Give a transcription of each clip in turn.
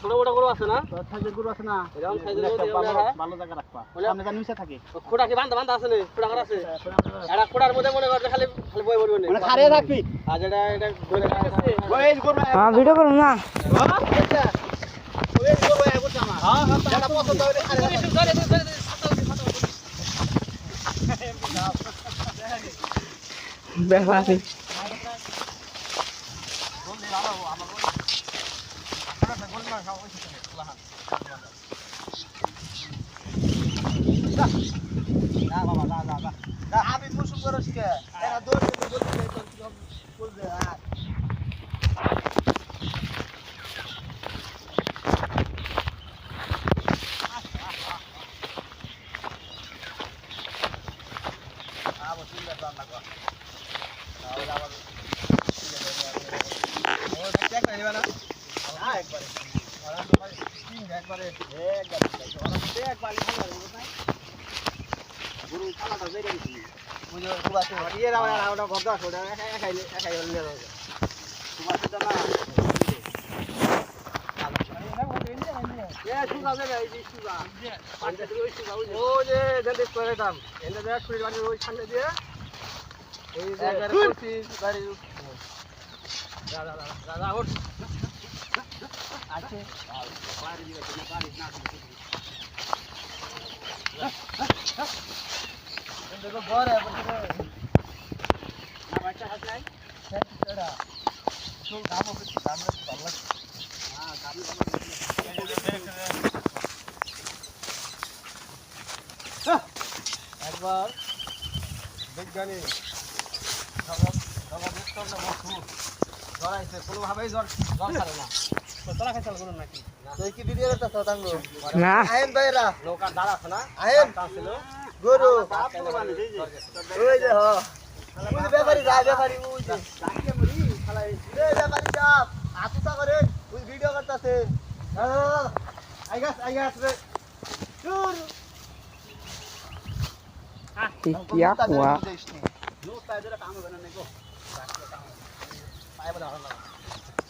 ছোট বড় গরু আছে। না সাইজের গরু আছে না এরকম সাইজের গরু ভালো জায়গা রাখবা সামনে জানি মিশে থাকে খোড়া কি বান্ধা বান্ধা আছে নে খোড়া করা আছে এটা খোড়ার মধ্যে মনে করছে খালি খালি বই পড়বে মানে খাড়িয়ে থাকবি আজ এটা এটা রাখা ওই গরু হ্যাঁ ভিডিও করুন না ওই গরু হ্যাঁ হ্যাঁ যা যা যা আমি মুসুম করে শিখে এরা দৌড়? বলবে আর একবারে দিয়ে এই যা যা যা ওঠ আছে। একবার বিজ্ঞানী জড়াইছে কোনোভাবেই জ্বর জ্বর ছাড়ে না। করুন নাকি না। আহেন ভাইরা দ্বার আছে না আহেন গরু ওই যে হ ব্যাপারী যা ব্যাপারী ওই যে ব্যাপারী যা আতুসা করে ওই ভিডিও করতেছে আই গাছ আই গাছ রে থাকিস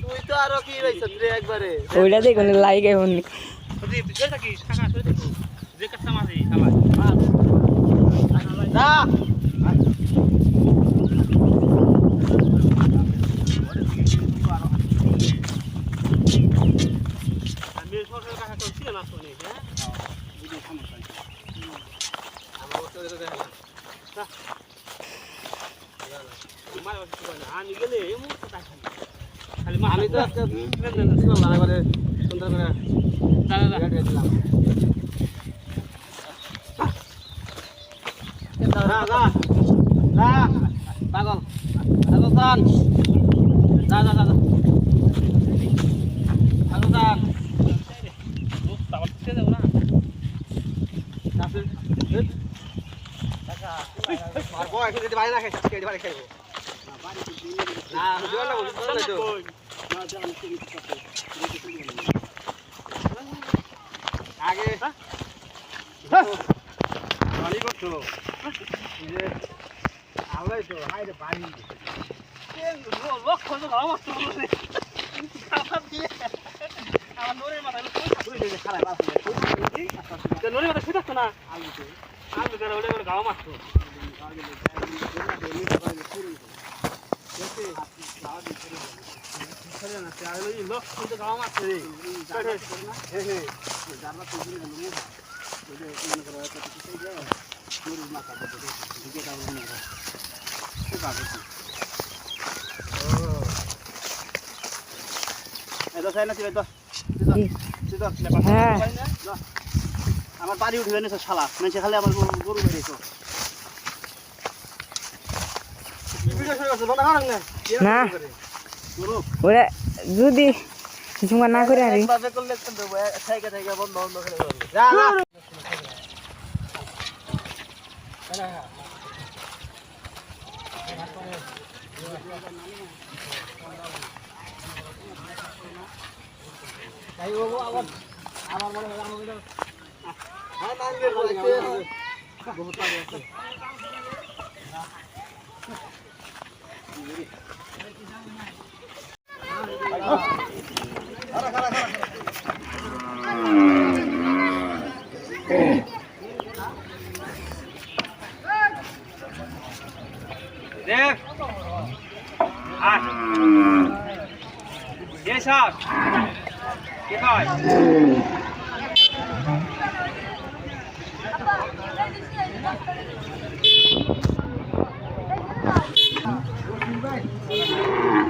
তুই তো আরও কি রইছ রে একবারে ওইটা দেখে না তোমার কিছু না। আমি গেলে এমন কথা খালি খালি আমি তো এবারে সুন্দর করে যা পাগল পাগল যা যা যা বয় এখন যদি বাড়ি না খাই আজকে বাড়ি খাইবো না জোর না জোর না জোর আগে পানি করছ আলাই তো হাই রে পানি লক্ষ্য তো গাও মাছ বলে খাবার দিয়ে আমার নোরের মাথায় খারাপ আছে নোরের মাথায় শুয়ে না আলু আলু করে ওলে করে গাও মাছ তো লক্ষ্য তো গাও মাছ রে হে হে এটা চাই না তুই তো তুই তো হ্যাঁ আমার বাড়ি উঠে এনেছো শালা মেছে খালি আমার গরু বেরিয়েছো না। ওরা যদি ঝুমা না করে আরে একভাবে করলে একটু দেবো থেকে থেকে বন্ধ বন্ধ করে করবে যা যা তাই বাবু আবার আমার মনে হয় আমার দেখ। আট এ সাত দেখ, আমি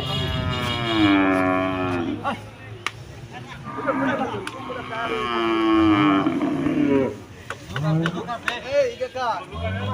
পারছিলাম you got কাকা